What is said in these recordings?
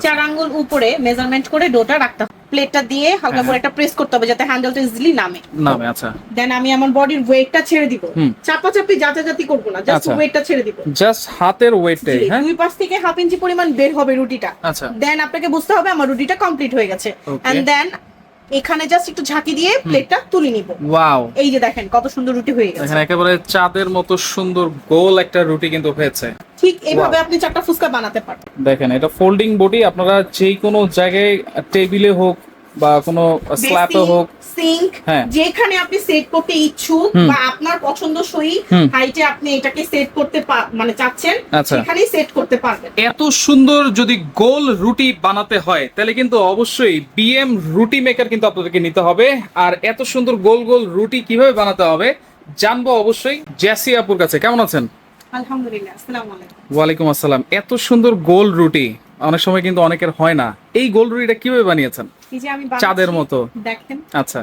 চার আঙ্গুল উপরে মেজারমেন্ট করে ডোটা রাখতে হবে। প্লেটটা দিয়ে হালকা হ্যাঁ, করে একটা প্রেস করতে হবে যাতে হ্যান্ডেলটা ইজিলি নামে। নামে আচ্ছা। দেন আমি আমার বডির ওয়েটটা ছেড়ে দিব। চাপি চাপাচাপি যাচাযাতি করব না জাস্ট আচ্ছা। ওয়েটটা ছেড়ে দিব। জাস্ট হাতের ওয়েটে হ্যাঁ? দুই পাশ থেকে হাফ ইঞ্চি পরিমাণ বের হবে রুটিটা। আচ্ছা। দেন আপনাকে বুঝতে হবে আমার রুটিটা কমপ্লিট হয়ে গেছে। এন্ড দেন এখানে জাস্ট একটু ঝাঁকি দিয়ে প্লেটটা তুলে নিব। ওয়াও এই যে দেখেন কত সুন্দর রুটি হয়ে গেছে। এখানে একেবারে চাঁদের মতো সুন্দর গোল একটা রুটি কিন্তু হয়েছে। ঠিক এইভাবে আপনি চারটা ফুচকা বানাতে পারেন দেখেন এটা ফোল্ডিং বডি আপনারা যে কোনো জায়গায় টেবিলে হোক বা কোনো স্ল্যাপে হোক সিঙ্ক হ্যাঁ। যেখানে আপনি সেট করতে ইচ্ছুক বা আপনার পছন্দসই। হাইটে আপনি এটাকে সেট করতে মানে চাচ্ছেন আচ্ছা। সেখানেই সেট করতে পারবেন। এত সুন্দর যদি গোল রুটি বানাতে হয় তাহলে কিন্তু অবশ্যই বিএম রুটি মেকার কিন্তু আপনাদেরকে নিতে হবে। আর এত সুন্দর গোল গোল রুটি কীভাবে বানাতে হবে জানব অবশ্যই জ্যাসি আপুর কাছে। কেমন আছেন? আলহামদুলিল্লাহ আসসালামু আলাইকুম। ওয়ালাইকুম আসসালাম। এত সুন্দর গোল রুটি। অনেক সময় কিন্তু অনেকের হয় না। এই গোল রুটিটা কীভাবে বানিয়েছেন? এই যে আমি বানাচ্ছি, চাঁদের মতো। দেখেন। আচ্ছা।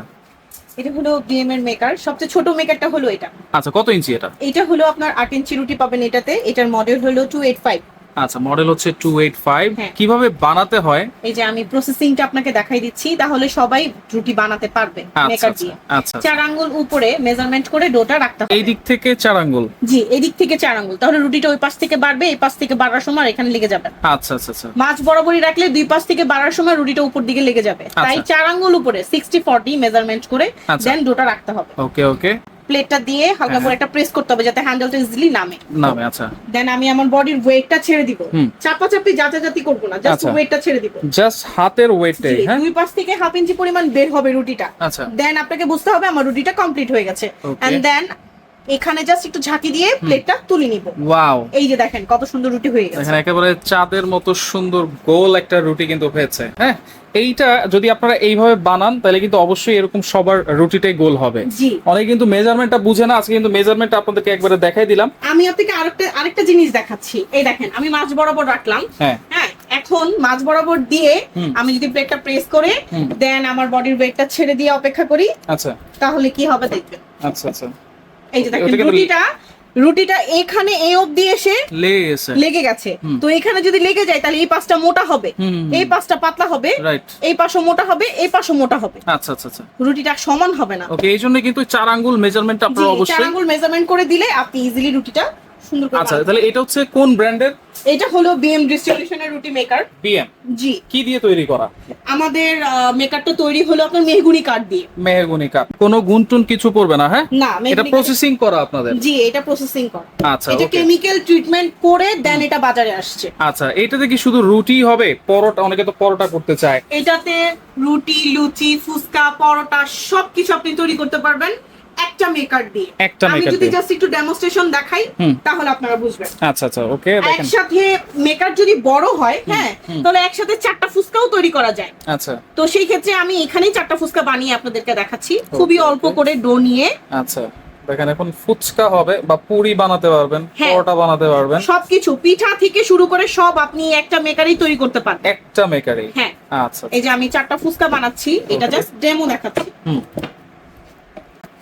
এটা হলো বিএম এর মেকার সবচেয়ে ছোট মেকারটা হলো এটা। আচ্ছা কত ইঞ্চি এটা? এটা হলো আপনার আট ইঞ্চি রুটি পাবেন এটাতে। এটার মডেল হলো টু এইট ফাইভ আচ্ছা মডেল হচ্ছে টু এইট ফাইভ হ্যাঁ। কীভাবে বানাতে হয়? এই যে আমি প্রসেসিংটা আপনাকে দেখাই দিচ্ছি তাহলে সবাই রুটি বানাতে পারবে আচ্ছা মেকার আচ্ছা দিয়ে। আচ্ছা চার আঙ্গুল উপরে মেজারমেন্ট করে ডোটা রাখতে হবে। এই দিক থেকে চার আঙ্গুল। জি এদিক থেকে চার আঙ্গুল। তাহলে রুটিটা ওই পাশ থেকে বাড়বে এই পাশ থেকে বাড়ার সময় এখানে লেগে যাবে আচ্ছা আচ্ছা আচ্ছা। মাছ বরাবরই রাখলে দুই পাশ থেকে বাড়ার সময় রুটিটা উপর দিকে লেগে যাবে। তাই আচ্ছা। চার আঙ্গুল উপরে সিক্সটি ফর্টি মেজারমেন্ট করে আচ্ছা। দেন ডোটা রাখতে হবে। ওকে ওকে প্লেটটা দিয়ে হালকা হ্যাঁ, করে একটা প্রেস করতে হবে যাতে হ্যান্ডেলটা ইজিলি নামে। নামে আচ্ছা। দেন আমি আমার বডির ওয়েটটা ছেড়ে দিব। চাপাচাপি যাচাযাতি করব না জাস্ট আচ্ছা। ওয়েটটা ছেড়ে দিব। জাস্ট হাতের ওয়েটে হ্যাঁ? দুই পাশ থেকে হাফ ইঞ্চি পরিমাণ বের হবে রুটিটা। আচ্ছা। দেন আপনাকে বুঝতে হবে আমার রুটিটা কমপ্লিট হয়ে গেছে। এন্ড দেন এখানে জাস্ট একটু ঝাঁকি দিয়ে প্লেটটা তুলে নিব। ওয়াও এই যে দেখেন কত সুন্দর রুটি হয়ে গেছে। এখানে একেবারে চাঁদের মতো সুন্দর গোল একটা রুটি কিন্তু হয়েছে হ্যাঁ? এইটা যদি আপনারা এইভাবে বানান তাহলে কিন্তু অবশ্যই এরকম সবার রুটিটাই গোল হবে। অনেকে কিন্তু মেজারমেন্টটা বুঝে না আজকে কিন্তু মেজারমেন্ট আপনাদেরকে একবারে দেখাই দিলাম। আমি আপনাকে আরেকটা আরেকটা জিনিস দেখাচ্ছি। এই দেখেন আমি মাছ বরাবর রাখলাম হ্যাঁ। হ্যাঁ? এখন মাছ বরাবর দিয়ে আমি যদি প্লেটটা প্রেস করে দেন আমার বডির ওয়েটটা ছেড়ে দিয়ে অপেক্ষা করি আচ্ছা। তাহলে কি হবে দেখবেন? আচ্ছা আচ্ছা। এই যে দেখেন রুটিটা রুটিটা এখানে এ অবধি এসে লেগে গেছে। লেগে গেছে। তো এখানে যদি লেগে যায় তাহলে এই পাশটা মোটা হবে। এই পাশটা পাতলা হবে। এই পাশও মোটা হবে এই পাশও মোটা হবে। আচ্ছা আচ্ছা আচ্ছা। রুটিটা সমান হবে না। ওকে এই জন্য কিন্তু চার আঙ্গুল মেজারমেন্ট জি, অবশ্যই চার আঙ্গুল মেজারমেন্ট করে দিলে আপনি ইজিলি রুটিটা সুন্দর করে আচ্ছা তাহলে এটা হচ্ছে কোন ব্র্যান্ডের? এটা হলো বিএম ডিস্ট্রিবিউশনের রুটি মেকার বিএম জি। কি দিয়ে তৈরি করা? আমাদের মেকারটা তৈরি হলো আপনার মেহগুনি কাঠ দিয়ে। মেহগুনি কাপ কোনো গুণটুন কিছু পড়বে না হ্যাঁ? না এটা প্রসেসিং করা আপনাদের? জি এটা প্রসেসিং করা। আচ্ছা এটা কেমিক্যাল ট্রিটমেন্ট করে দেন এটা বাজারে আসছে। আচ্ছা এটাতে কি শুধু রুটি হবে? পরোটা অনেকে তো পরোটা করতে চায়। এটাতে রুটি লুচি ফুচকা পরোটা সবকিছু আপনি তৈরি করতে পারবেন। একটা মেকার দিয়ে। একটা আমি যদি জাস্ট একটু ডেমনস্ট্রেশন দেখাই তাহলে আপনারা বুঝবেন। আচ্ছা আচ্ছা ওকে দেখেন। একসাথে মেকার যদি বড় হয় হ্যাঁ তাহলে একসাথে চারটা ফুচকাও তৈরি করা যায়। আচ্ছা। তো সেই ক্ষেত্রে আমি এখানেই চারটা ফুচকা বানিয়ে আপনাদেরকে দেখাচ্ছি। খুবই অল্প করে ডো নিয়ে। আচ্ছা দেখেন এখন ফুচকা হবে বা পুরি বানাতে পারবেন হ্যাঁ। পরোটা বানাতে পারবেন। সবকিছু পিঠা থেকে শুরু করে সব আপনি একটা মেকারেই তৈরি করতে পারেন একটা মেকারে হ্যাঁ। আচ্ছা এই যে আমি চারটা ফুচকা বানাচ্ছি এটা জাস্ট ডেমো দেখাচ্ছি। হুম।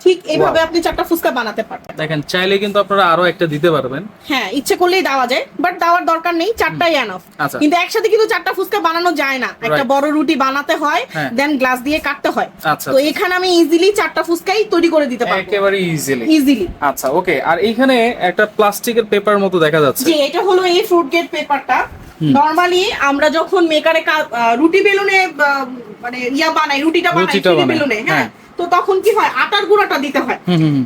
ঠিক এইভাবে আপনি চারটা ফুচকা বানাতে পারবেন। দেখেন চাইলে কিন্তু আপনারা আরও একটা দিতে পারবেন। হ্যাঁ ইচ্ছে করলেই দেওয়া যায় বাট দেওয়ার দরকার নেই চারটাই এনাফ আচ্ছা। কিন্তু একসাথে কিন্তু চারটা ফুচকা বানানো যায় না। একটা বড় রুটি বানাতে হয় হ্যাঁ। দেন গ্লাস দিয়ে কাটতে হয়। আচ্ছা তো এখানে আমি ইজিলি চারটা ফুচকাই তৈরি করে দিতে পারব। একেবারে ইজিলি ইজিলি আচ্ছা ওকে আর এইখানে একটা প্লাস্টিকের পেপার মতো দেখা যাচ্ছে। যে এটা হলো এই ফ্রুট গেট পেপারটা নরমালি আমরা যখন মেকারে রুটি বেলুনে মানে ইয়া বানাই রুটিটা বানাই বানাই, বেলুনে হ্যাঁ। হ্যাঁ। তো তখন কি হয়? আটার গুঁড়াটা দিতে হয়।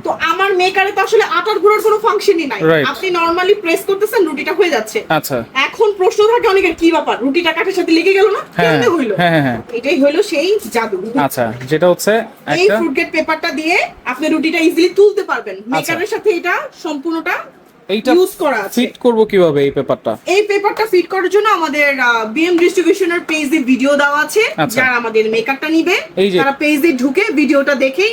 তো আমার মেকারে তো আসলে আটার গুঁড়ার কোনো ফাংশনই নাই। আপনি নরমালি প্রেস করতেছেন রুটিটা হয়ে যাচ্ছে। আচ্ছা। এখন প্রশ্ন থাকে অনেকের কি ব্যাপার? রুটিটা কাঠের সাথে লেগে গেল না? হ্যাঁ কেমনে হইল? হ্যাঁ হ্যাঁ এটাই হইল সেই জাদু। আচ্ছা যেটা হচ্ছে এই ফ্রুট গেট পেপারটা দিয়ে আপনি রুটিটা ইজিলি তুলতে পারবেন। মেকারের সাথে এটা সম্পূর্ণটা এইটা ইউজ করা আছে। ফিট করব কীভাবে এই পেপারটা? এই পেপারটা ফিট করার জন্য আমাদের বিএম ডিস্ট্রিবিউশনের পেজে ভিডিও দেওয়া আছে। আচ্ছা। যারা আমাদের মেকআপটা নিবে তারা পেজে ঢুকে ভিডিওটা দেখেই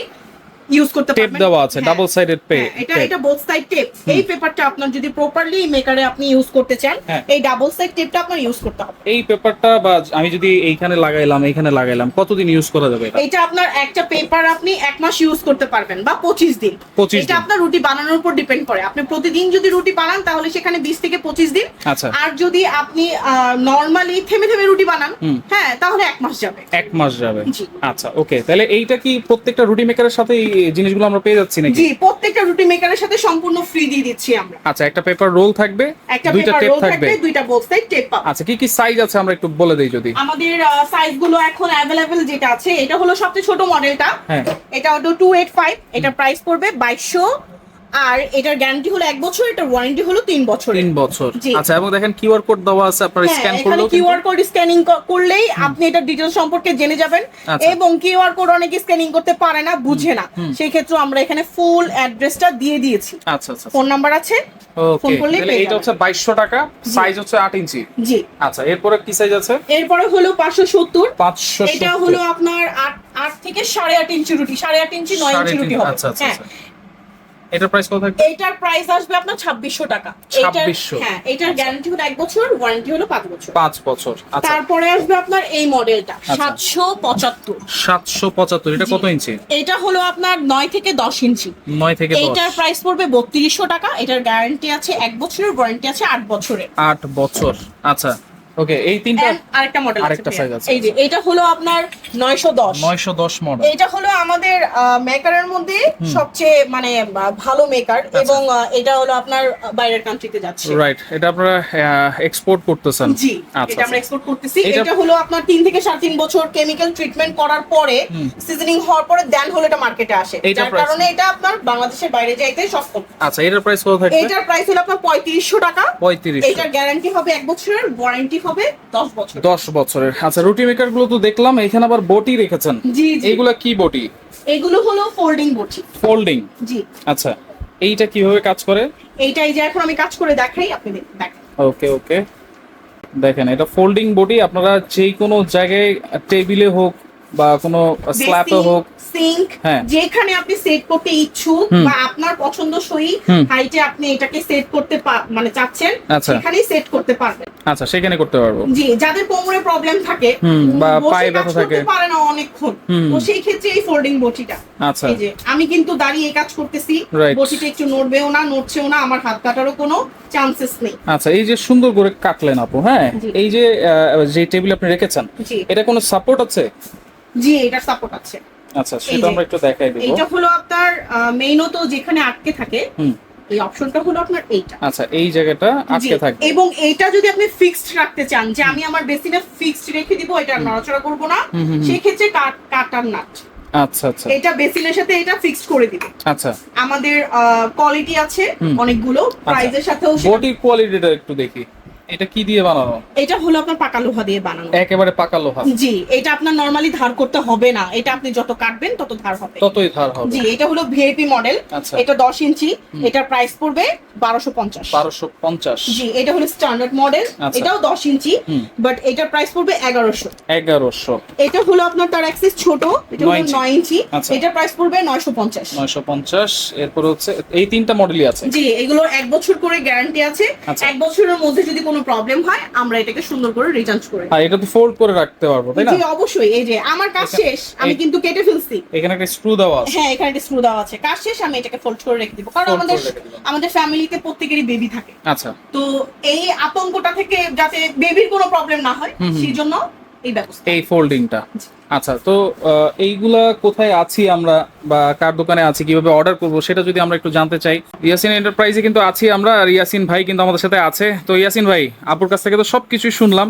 ইউজ করতে টেপ দেওয়া আছে। ডাবল সাইডেড পে এটা এটা বোথ সাইড টেপ এই পেপারটা আপনার যদি প্রপারলি মেকারে আপনি ইউজ করতে চান হ্যাঁ। এই ডাবল সাইড টেপটা আপনার ইউজ করতে হবে। এই পেপারটা বা আমি যদি এইখানে লাগাইলাম এইখানে লাগাইলাম কতদিন ইউজ করা যাবে এটা? এটা আপনার একটা পেপার আপনি এক মাস ইউজ করতে পারবেন বা পঁচিশ দিন। 25 এটা। আপনার রুটি বানানোর উপর ডিপেন্ড করে। আপনি প্রতিদিন যদি রুটি বানান তাহলে সেখানে বিশ থেকে পঁচিশ দিন। আচ্ছা। আর যদি আপনি নর্মালি থেমে থেমে রুটি বানান হ্যাঁ তাহলে এক মাস যাবে। এক মাস যাবে। জি। আচ্ছা ওকে তাহলে এইটা কি প্রত্যেকটা রুটি মেকারের সাথে এই জিনিসগুলো আমরা পেয়ে যাচ্ছি নাকি? জি প্রত্যেকটা রুটি মেকারের সাথে সম্পূর্ণ ফ্রি দিয়ে দিচ্ছি আমরা। আচ্ছা একটা পেপার রোল থাকবে একটা দুইটা টেপ রোল থাকবে। থাকবে দুইটা বক্স সাইড টেপ পাবে। আচ্ছা কি কি সাইজ আছে আমরা একটু বলে দেই যদি? আমাদের সাইজগুলো এখন অ্যাভেলেবেল যেটা আছে এটা হলো সবচেয়ে ছোট মডেলটা হ্যাঁ। এটা হলো টু এইট ফাইভ এটা প্রাইস পড়বে বাইশশো আর এটার গ্যারান্টি হলো এক বছর এটার ওয়ারেন্টি হলো তিন বছর তিন বছর। আচ্ছা এবং দেখেন কিউআর কোড দেওয়া আছে আপনারা স্ক্যান করলেও কিউআর কোড স্ক্যানিং করলেই আপনি এটার ডিটেলস সম্পর্কে জেনে যাবেন। আচ্ছা। এবং কিউআর কোড অনেকে স্ক্যানিং করতে পারে না বুঝে না। সেই ক্ষেত্রে আমরা এখানে ফুল অ্যাড্রেসটা দিয়ে দিয়েছি। আচ্ছা আচ্ছা ফোন নাম্বার আছে? ফোন করলেই এটা হচ্ছে বাইশশো টাকা সাইজ হচ্ছে আট ইঞ্চি। জি। আচ্ছা এরপরে কি সাইজ আছে? এরপরে হলো পাঁচশো সত্তর। পাঁচশো এটা হলো আপনার আট আট থেকে সাড়ে আট ইঞ্চি রুটি সাড়ে আট ইঞ্চি নয় ইঞ্চি রুটি হবে। আচ্ছা আচ্ছা হ্যাঁ। আচ্ছা। এটার প্রাইস কত থাকবে? এটার প্রাইস আসবে আপনার ছাব্বিশশো টাকা। এটার 2600 হ্যাঁ এটার গ্যারান্টি হলো এক বছর ওয়ারেন্টি হলো পাঁচ বছর। পাঁচ বছর আচ্ছা। তারপরে আসবে আপনার এই মডেলটা সাতশো পঁচাত্তর। সাতশো পঁচাত্তর এটা কত ইঞ্চি? এটা হলো আপনার নয় থেকে দশ ইঞ্চি। নয় থেকে দশ। এইটার প্রাইস পড়বে বত্রিশশো টাকা এটার গ্যারান্টি আছে এক বছরের ওয়ারেন্টি আছে আট বছরের। আট বছর আচ্ছা। ওকে এই তিনটা আরেকটা মডেল আরেকটা size আছে। এই যে এটা হলো আপনার নয়শো দশ। নয়শো দশ মডেল এটা হলো আমাদের মেকারের মধ্যে সবচেয়ে মানে ভালো মেকার আচ্ছা। এবং এটা হলো আপনার বাইরের কান্ট্রিতে যাচ্ছে। রাইট এটা আপনারা এক্সপোর্ট করতেছেন। জি আচ্ছা এটা আমরা আচ্ছা। এক্সপোর্ট করতেছি। এটা- হলো আপনার তিন থেকে সাড়ে তিন বছর কেমিক্যাল ট্রিটমেন্ট করার পরে সিজনিং হওয়ার পরে দেন হলো এটা মার্কেটে আসে। যার কারণে এটা আপনার বাংলাদেশের বাইরে যাইতে সক্ষম আচ্ছা এটার প্রাইস কত থাকবে? এটার প্রাইস হলো আপনার পঁয়ত্রিশশো টাকা। পঁয়ত্রিশ এটার গ্যারান্টি হবে এক বছরের ওয়ারেন্টি হবে দশ বছর। দশ বছরের। আচ্ছা রুটি মেকারগুলো তো দেখলাম এখানে আবার বটি রেখেছেন। জি জি। এইগুলা কি বটি? এগুলো হলো ফোল্ডিং বটি। ফোল্ডিং জি। আচ্ছা এইটা কীভাবে কাজ করে? এইটা এই যে এখন আমি কাজ করে দেখাই আপনি দেখেন। ওকে ওকে। দেখেন এটা ফোল্ডিং বডি আপনারা যে কোনো জায়গায় টেবিলে হোক বা কোনো স্ল্যাপে হোক সিঙ্ক হ্যাঁ। যেখানে আপনি সেট করতে ইচ্ছুক বা আপনার পছন্দসই। হাইটে আপনি এটাকে সেট করতে মানে চাচ্ছেন আচ্ছা। সেখানেই সেট করতে পারবেন আচ্ছা সেখানে করতে পারব জি যাদের কোমরে প্রবলেম থাকে বা পায়ে ব্যথা থাকে। পারে না অনেকক্ষণ। তো সেই ক্ষেত্রে এই ফোল্ডিং বটিটা আচ্ছা এই যে আমি কিন্তু দাঁড়িয়ে এই কাজ করতেছি. বটিটা একটু নড়বেও না নড়ছেও না আমার হাত কাটারও কোনো চান্সেস নেই আচ্ছা এই যে সুন্দর করে কাটলেন আপু হ্যাঁ এই যে যে টেবিল আপনি রেখেছেন এটা কোনো সাপোর্ট আছে জি এটা সাপোর্ট আছে। আচ্ছা সেটা আমরা একটু দেখাই দেবো। এইটা হলো আপনার মেইনত যেখানে আটকে থাকে এই অপশনটা হলো আপনার এইটা। আচ্ছা এই জায়গাটা আটকে থাকবে। এবং এইটা যদি আপনি ফিক্সড রাখতে চান যে আমি আমার বেসিনে ফিক্সড রেখে দিব এটা নড়াচড়া করব না। সেই ক্ষেত্রে কাটার নাট। আচ্ছা আচ্ছা। এটা বেসিনের সাথে এটা ফিক্সড করে দিবে। আচ্ছা। আমাদের কোয়ালিটি আছে অনেকগুলো প্রাইজের সাথেও সেটা- বডির কোয়ালিটিটা একটু দেখি। এটা কি দিয়ে বানানো? এটা হলো আপনার পাকা লোহা দিয়ে বানানো। একেবারে পাকা লোহা। জি এটা আপনার নরমালি ধার করতে হবে না। এটা আপনি যত কাটবেন তত ধার হবে। ততই ধার হবে। জি এটা হলো ভিআইপি মডেল আচ্ছা। এটা দশ ইঞ্চি। এটার প্রাইস পড়বে বারোশো পঞ্চাশ। বারোশো পঞ্চাশ। জি এটা হলো স্ট্যান্ডার্ড মডেল আচ্ছা। এটাও দশ ইঞ্চি বাট এটার প্রাইস পড়বে এগারোশো। এগারোশো। এটা হলো আপনার তার অ্যাক্সেস ছোট এটা হলো ইঞ্চি। আচ্ছা। এটার প্রাইস পড়বে নয়শো পঞ্চাশ। নয়শো পঞ্চাশ। এরপর হচ্ছে এই তিনটা মডেলই আছে। জি এগুলো এক বছর করে গ্যারান্টি আছে। এক বছরের মধ্যে যদি কোনো প্রবলেম হয় আমরা এটাকে সুন্দর করে রিচার্জ করে আর এটা তো ফোল্ড করে রাখতে পারব তাই না? জি অবশ্যই এই যে আমার কাজ শেষ আমি কিন্তু কেটে ফেলছি। এখানে একটা স্ক্রু দেওয়া আছে। হ্যাঁ এখানে একটা স্ক্রু দেওয়া আছে। কাজ শেষ আমি এটাকে ফোল্ড করে রেখে দিব। কারণ আমাদের আমাদের ফ্যামিলিতে প্রত্যেকেরই বেবি থাকে। আচ্ছা। তো এই আতঙ্কটা থেকে যাতে বেবির কোনো প্রবলেম না হয়। সেই জন্য এই ব্যবস্থা। এই ফোল্ডিংটা আচ্ছা তো এইগুলা কোথায় আছি আমরা বা কার দোকানে আছি কীভাবে অর্ডার করব সেটা যদি আমরা একটু জানতে চাই। ইয়াসিন এন্টারপ্রাইজে কিন্তু আছি আমরা আর ইয়াসিন ভাই কিন্তু আমাদের সাথে আছে। তো ইয়াসিন ভাই আপুর কাছ থেকে তো সবকিছুই শুনলাম।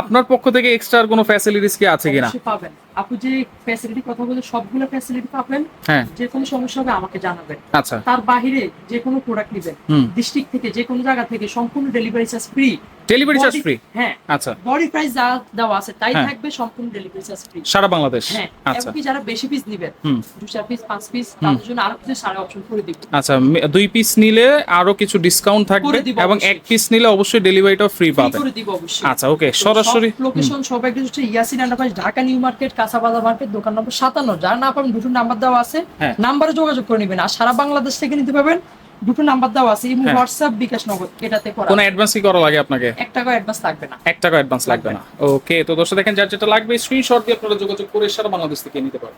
আপনার পক্ষ থেকে এক্সট্রা কোনো ফ্যাসিলিটিস কি আছে কিনা? পাবেন। আপনি যে ফ্যাসিলিটি কথা বলে সবগুলো ফ্যাসিলিটি পাবেন। হ্যাঁ। যে কোনো সমস্যা হবে আমাকে জানাবেন। আচ্ছা। তার বাহিরে যে কোনো প্রোডাক্ট নেবেন। ডিস্ট্রিক্ট থেকে যে কোনো জায়গা থেকে সম্পূর্ণ delivery charge free delivery charge free হ্যাঁ। আচ্ছা। বডি প্রাইস যা দেওয়া আছে তাই হ্যাঁ। থাকবে সম্পূর্ণ ডেলিভারি চার্জ ফ্রি সারা বাংলাদেশ? হ্যাঁ আচ্ছা। যারা বেশি পিস নিবেন দু চার পিস পাঁচ পিস তাদের জন্য আরও কিছু সারা অপশন করে দিব। আচ্ছা দুই পিস নিলে আরও কিছু ডিসকাউন্ট থাকবে এবং এক পিস নিলে অবশ্যই ডেলিভারিটাও ফ্রি পাবেন। করে দিব অবশ্যই। আচ্ছা ওকে সরাসরি লোকেশন সব হচ্ছে Yasin enterprise Dhaka new market কাঁচাবাজার market দোকান নম্বর সাতান্ন। যারা না পাবেন দুটো নাম্বার দেওয়া আছে। হ্যাঁ। নাম্বারে যোগাযোগ করে নেবেন। আর সারা বাংলাদেশ থেকে নিতে পারবেন দুটো নাম্বার দাও আছে ইমো হ্যাঁ। হোয়াটসঅ্যাপ বিকাশ নগর এটাতে করা। কোনো অ্যাডভান্স কি করা লাগে আপনাকে? এক টাকা অ্যাডভান্স লাগবে না। এক টাকা অ্যাডভান্স লাগবে না। ওকে তো দর্শক দেখেন যার যেটা লাগবে স্ক্রিনশট দিয়ে আপনারা যোগাযোগ করে সারা বাংলাদেশ থেকে নিতে পারবেন।